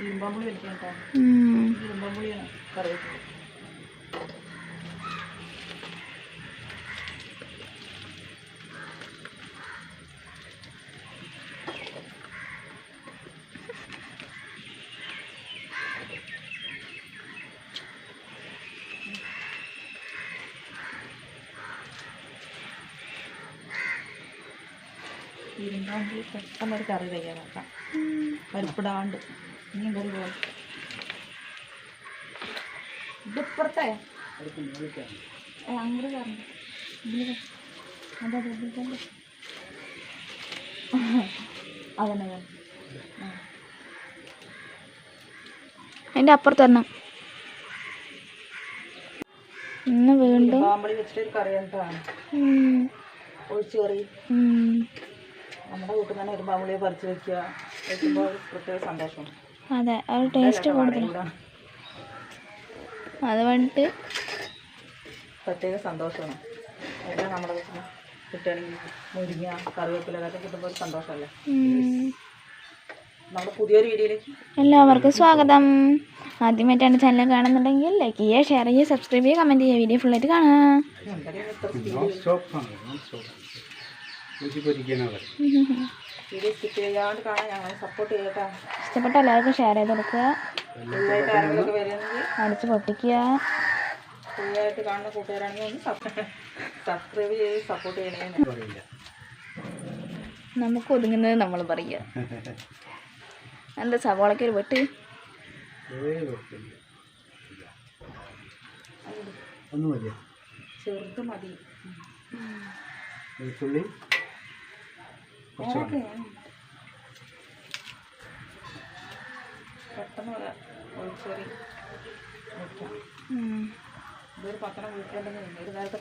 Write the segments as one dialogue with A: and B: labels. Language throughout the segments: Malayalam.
A: ഇരുമ്പമ്പുളി പെട്ടെന്ന് കേട്ടോ
B: ഉം.
A: ഇരുമ്പമ്പുളിയാണ് കറിവേപ്പില ഇരുമ്പമ്പുളി പെട്ടെന്നൊരു കറി തയ്യാറാക്കാം പരിപ്പിടാണ്ട് കറി പോലെ ഇതിപ്പുറത്തെ അങ്ങോട്ട് ഇതിൽ അതെ. അതന്നെ
B: അതിന്റെ അപ്പുറത്ത് തന്നെ ഇന്ന് വീണ്ടും.
A: നമ്മുടെ വീട്ടിൽ തന്നെ ഒരു ഇരുമ്പാമ്പുളിയെ പറിച്ചു വെക്കുക. വെക്കുമ്പോൾ പ്രത്യേക സന്തോഷം
B: അതെ ഒരു ടേസ്റ്റ് കൂടുതലാണ് അത് വേണ്ടിട്ട്
A: പ്രത്യേക സന്തോഷമാണ്. എല്ലാം നമ്മുടെ കിട്ടുകയാണെങ്കിൽ മുരിങ്ങ കറിവേപ്പില അതൊക്കെ കിട്ടുമ്പോൾ ഒരു സന്തോഷമല്ലേ? നമ്മുടെ പുതിയൊരു വീഡിയോയിലേക്ക്
B: എല്ലാവർക്കും സ്വാഗതം. ആദ്യമായിട്ടാണ് ചാനൽ കാണുന്നുണ്ടെങ്കിൽ ലൈക്ക് ചെയ്യുക ഷെയർ ചെയ്യുക സബ്സ്ക്രൈബ് ചെയ്യുക കമന്റ് ചെയ്യുക വീഡിയോ ഫുള്ളായിട്ട് കാണാം
A: എന്തൊക്കെയാണ് ഇത്ര വീഡിയോ സ്കിപ്പ് ചെയ്യാണ്ട് കാണാൻ ഞങ്ങളെ സപ്പോർട്ട് ചെയ്യട്ടോ
B: ഇഷ്ടപ്പെട്ട എല്ലാവർക്കും ഷെയർ ചെയ്ത് കൊടുക്കുക.
A: പുതിയതായിട്ട് ആരെങ്കിലുമൊക്കെ വരുന്നെങ്കിൽ
B: അടിച്ച് പൊട്ടിക്കുക.
A: പുതിയതായിട്ട് കാണുന്ന കൂട്ടുകാരാണെങ്കിൽ ഒന്ന് സബ്സ്ക്രൈബ് ചെയ്ത് സപ്പോർട്ട് ചെയ്യണേ.
B: നമുക്ക് ഒതുങ്ങുന്നത് നമ്മൾ പറയുക. എന്താ സവാളയ്ക്ക് ഒരു വെട്ട്?
A: ചെറുത് മതി.
C: വെളുത്തുള്ളി കുറച്ച്
A: പെട്ടെന്ന് ഒരു ഒഴിച്ചേറി വെക്കാം.
B: ഉം.
A: ഇതൊരു പത്തനം വീട്ടിലുണ്ടെങ്കിൽ ഒരു നേരത്തെ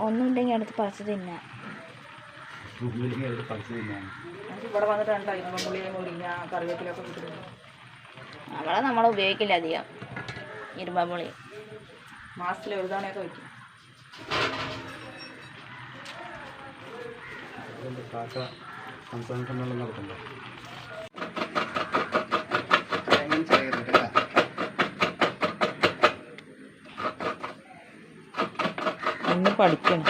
B: ഒന്നുമില്ലെങ്കിൽ അടുത്ത് പറിച്ച് തിന്നാം.
A: അവളെ ഇവിടെ വന്നിട്ട് രണ്ട് അരിമ്പുള്ളി മുരിങ്ങ കറിവേപ്പിലൊക്കെ കിട്ടുന്നു
B: നമ്മളെ നമ്മൾ ഉപയോഗിക്കില്ല അധികം. ഇരുമ്പമ്പുളി
A: മാസത്തിൽ ഒരു തവണയൊക്കെ വയ്ക്കും
C: അതുകൊണ്ട് കാക്ക സംസ്ഥാന സമ്മേളനം
A: ഉണ്ണി പഠിക്കണം.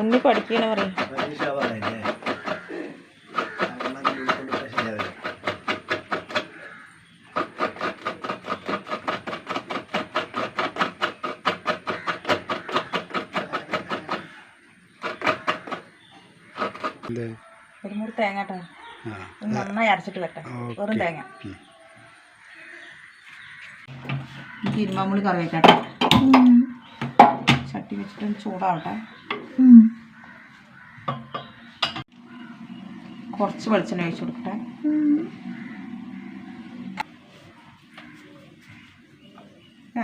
A: ഉണ്ണി പഠിക്കണം പറയും. ഒരു മൂടി തേങ്ങ കേട്ടോ
C: ആ
A: ഇത് നന്നായി അരച്ചിട്ട് വെട്ടെ. വെറും തേങ്ങ. എനിക്ക് ഇരുമ്പാമ്പുളി കറി വെക്കട്ടെ. ചട്ടി വെച്ചിട്ട് ചൂടാവട്ടെ. കുറച്ച് വെളിച്ചെണ്ണ ഒഴിച്ചു കൊടുക്കട്ടെ.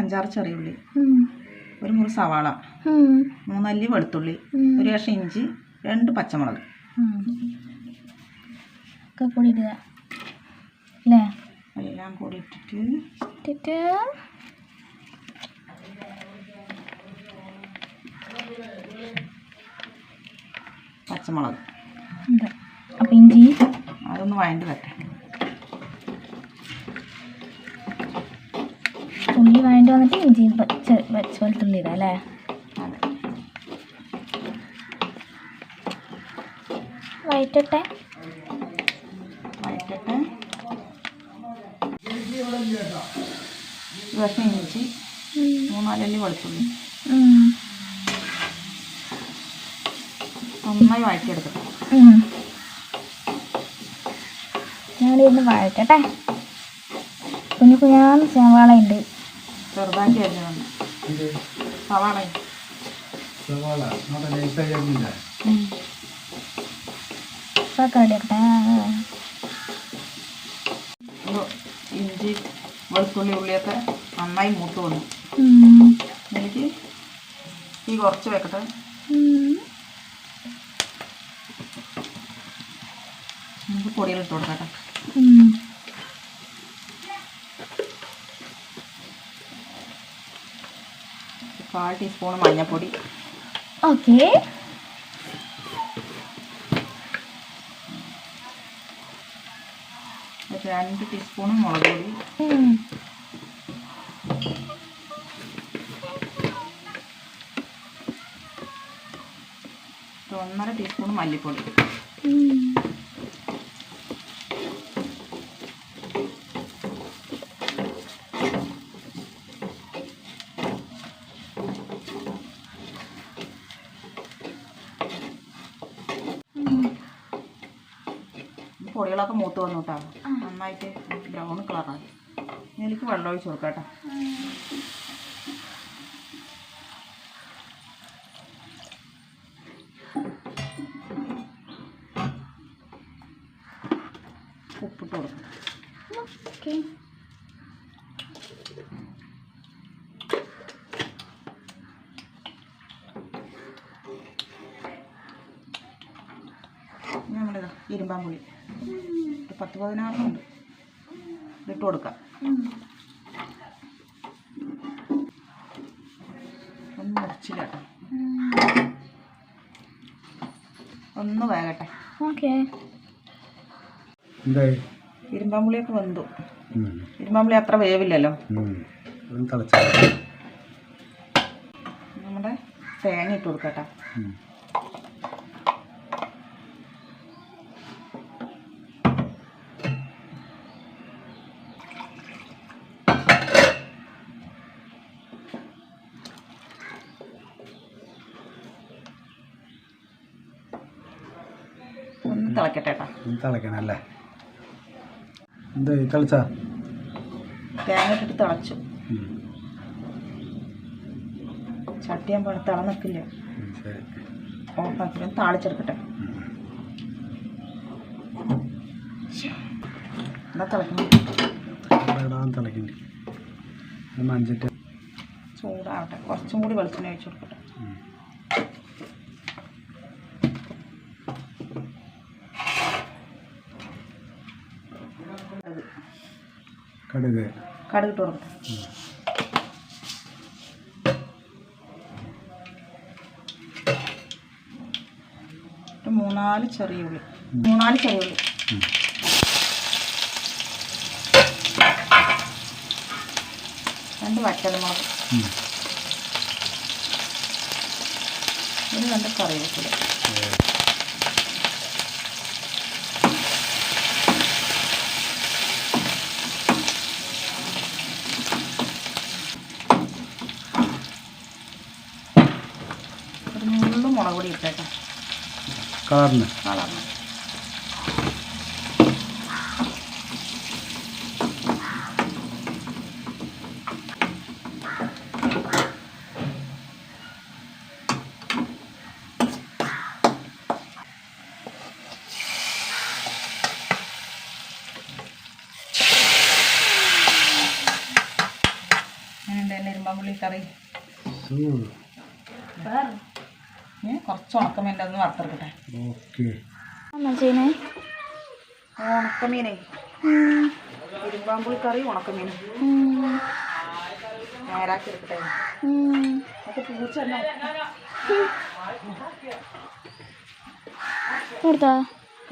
A: അഞ്ചാറ് ചെറിയ ഉള്ളി. ഒരു മുറി സവാള. മൂന്നല്ലി വെളുത്തുള്ളി. ഒരു കഷ്ണം ഇഞ്ചി. രണ്ട് പച്ചമുളക്.
B: ഒക്കെ കൂടി ഇടുക അല്ലേ
A: എല്ലാം കൂടി ഇട്ടിട്ട്.
B: ഇട്ടിട്ട്
A: പച്ചമുളക്
B: അപ്പം ഇഞ്ചി.
A: അതൊന്ന് വഴണ്ട് വെക്കാം
B: ഉള്ളി വാങ്ങിട്ട് വന്നിട്ട് ഇഞ്ചി പച്ച പച്ച വെളുത്തുള്ളി ഇടാം അല്ലേ
A: അതെ വയറ്റട്ടെ ഭക്ഷണം ഇഞ്ചി മൂന്നാലല്ലി വെളുത്തുള്ളി. നന്നായി വഴറ്റിയെടുക്കട്ടെ
B: ഞാനിരുന്ന് വഴറ്റട്ടെ. കുഞ്ഞു കുഞ്ഞാന്ന് സവാള ഉണ്ട്
A: ചെറുതാക്കി അരിഞ്ഞതാണ് സവാള.
C: സവാള.
A: ഒരു ഇഞ്ചി വെളുത്തുള്ളി ഉള്ളിയൊക്കെ നന്നായി മൂത്ത് വന്നു. എനിക്ക് ഈ കുറച്ച് വെക്കട്ടെ. നമുക്ക് പൊടികളിട്ട് കൊടുക്കട്ടെ കാൽ ടീസ്പൂൺ മഞ്ഞൾപ്പൊടി.
B: ഓക്കെ.
A: രണ്ട് ടീസ്പൂൺ മുളക് പൊടി. ഒന്നര ടീസ്പൂൺ മല്ലിപ്പൊടി പൊടികളൊക്കെ മൂത്ത് വന്നു കേട്ടോ നന്നായിട്ട് ബ്രൗൺ ഇനി ഇതിലേക്ക് വെള്ളം ഒഴിച്ച് കൊടുക്കാം കേട്ടോ. ഉപ്പിട്ട് കൊടുക്കാം.
B: ഓക്കെ.
A: നമ്മളിതാ ഇരുമ്പാമ്പുളി. പത്ത് ഉണ്ട്. ഇട്ട് കൊടുക്കാം. ഒന്ന് മുറിച്ചില്ല ഒന്ന് വേകട്ടെ.
B: ഓക്കെ.
A: ഇരുമ്പാമ്പുളിയൊക്കെ വെന്തു. ഇരുമ്പാമ്പുളി അത്ര വേവില്ലല്ലോ. നമ്മുടെ തേങ്ങ ഇട്ട് കൊടുക്കട്ടെ തിളക്കട്ടെ കേട്ടോ
C: ഒന്ന് തിളയ്ക്കണല്ലേ എന്തായി തിളച്ചാ?
A: തേങ്ങ ഇട്ടിട്ട് തിളച്ചു.
C: ഉം.
A: ചട്ടി ഞാൻ തിള നിൽക്കില്ല ഓഫാക്കി താളിച്ചെടുക്കട്ടെ. എന്താ തിളക്കണം
C: തിളക്കണ്ടി മഞ്ചിട്ട്
A: ചൂടാവട്ടെ. കുറച്ചും കൂടി വെളിച്ചെണ്ണ ഒഴിച്ചു കൊടുക്കട്ടെ.
C: കടുക്.
A: കടുക് ഇട്ട് കൊടുക്കട്ടെ മൂന്നാൽ ചെറിയ ഉള്ളി. മൂന്നാൽ ചെറിയ ഉള്ളി. രണ്ട് വറ്റൽമുളക്. ഒരു രണ്ട് കറിവേപ്പില
C: ഏ.
A: ഒരു നുള്ളു മുളക് പൊടി ഇട്ടേട്ടെ
C: കളറിന്
A: എങ്ങനെയുണ്ട് എന്റെ ഇരുമ്പാമ്പുള്ളി കറി
C: ഉം.
A: ഇനി കുറച്ച് ഉണക്കമീന്റെ ഒന്ന് വറുത്തെടുക്കട്ടെ.
B: ചെയ്യണേ
A: ഉണക്കമീനേ. ഇരുമ്പാമ്പുളി കറി ഉണക്കമീൻ. നേരാക്കി എടുക്കട്ടെ. നമുക്ക് പൂച്ച തന്നെ
B: കൊടുത്താ?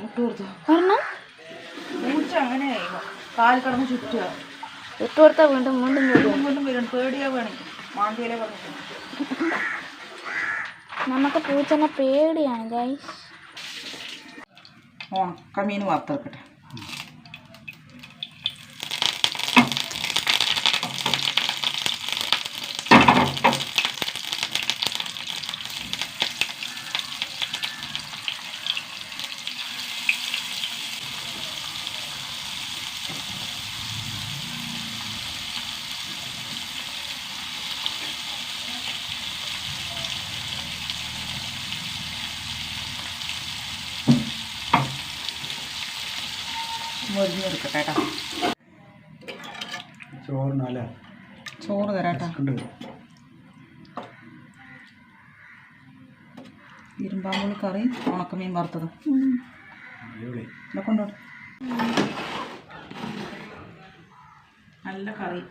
A: മുട്ട് കൊടുത്തു.
B: ഒരെണ്ണം?
A: പൂച്ച അങ്ങനെ കാൽ കടന്ന് ചുറ്റുക.
B: ഇട്ട് വീണ്ടും വീണ്ടും
A: വീണ്ടും വരും. പേടിയാ വേണേ. മാന്തിയിലെ പറഞ്ഞിട്ട്.
B: നമുക്ക് പൂച്ചനെ പേടിയാണ് ഗൈസ്
A: ഉണക്കമീൻ വറുത്തെടുക്കട്ടെ മൊരിഞ്ഞെടുക്കട്ടെ കേട്ടോ.
C: ചോറിനല്ലേ
A: ചോറ് തരാട്ടോ ഇരുമ്പാമ്പുളി കറി ഉണക്കമീൻ വറുത്തത്. ഇവിടെ കൊണ്ടുപോട്ടെ നല്ല കറി.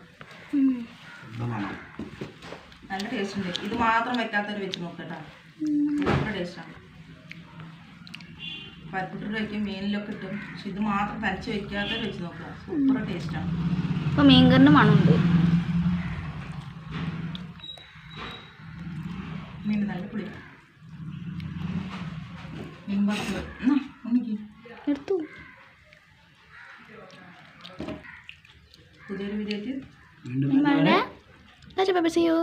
A: നല്ല ടേസ്റ്റ് ഉണ്ട്. ഇത് മാത്രം വെക്കാത്തൊരു വെച്ച് നോക്കട്ടോ നല്ല ടേസ്റ്റാണ് പരിപ്പിട്ടിട്ട് വയ്ക്കും മീനിലൊക്കെ ഇട്ടും. പക്ഷെ ഇത് മാത്രം തനിച്ച് വയ്ക്കാതെ വെച്ച് നോക്കുക. സൂപ്പർ ടേസ്റ്റാണ്
B: ഇപ്പോൾ മീൻകറിന്റെ മണമുണ്ട്.
A: മീൻ നല്ല പുളി മീൻ ഉണ്ണിക്ക്.
B: എടുത്തു.
A: പുതിയൊരു വീഡിയോ
C: വീണ്ടും
B: ബൈ ബൈ സി യു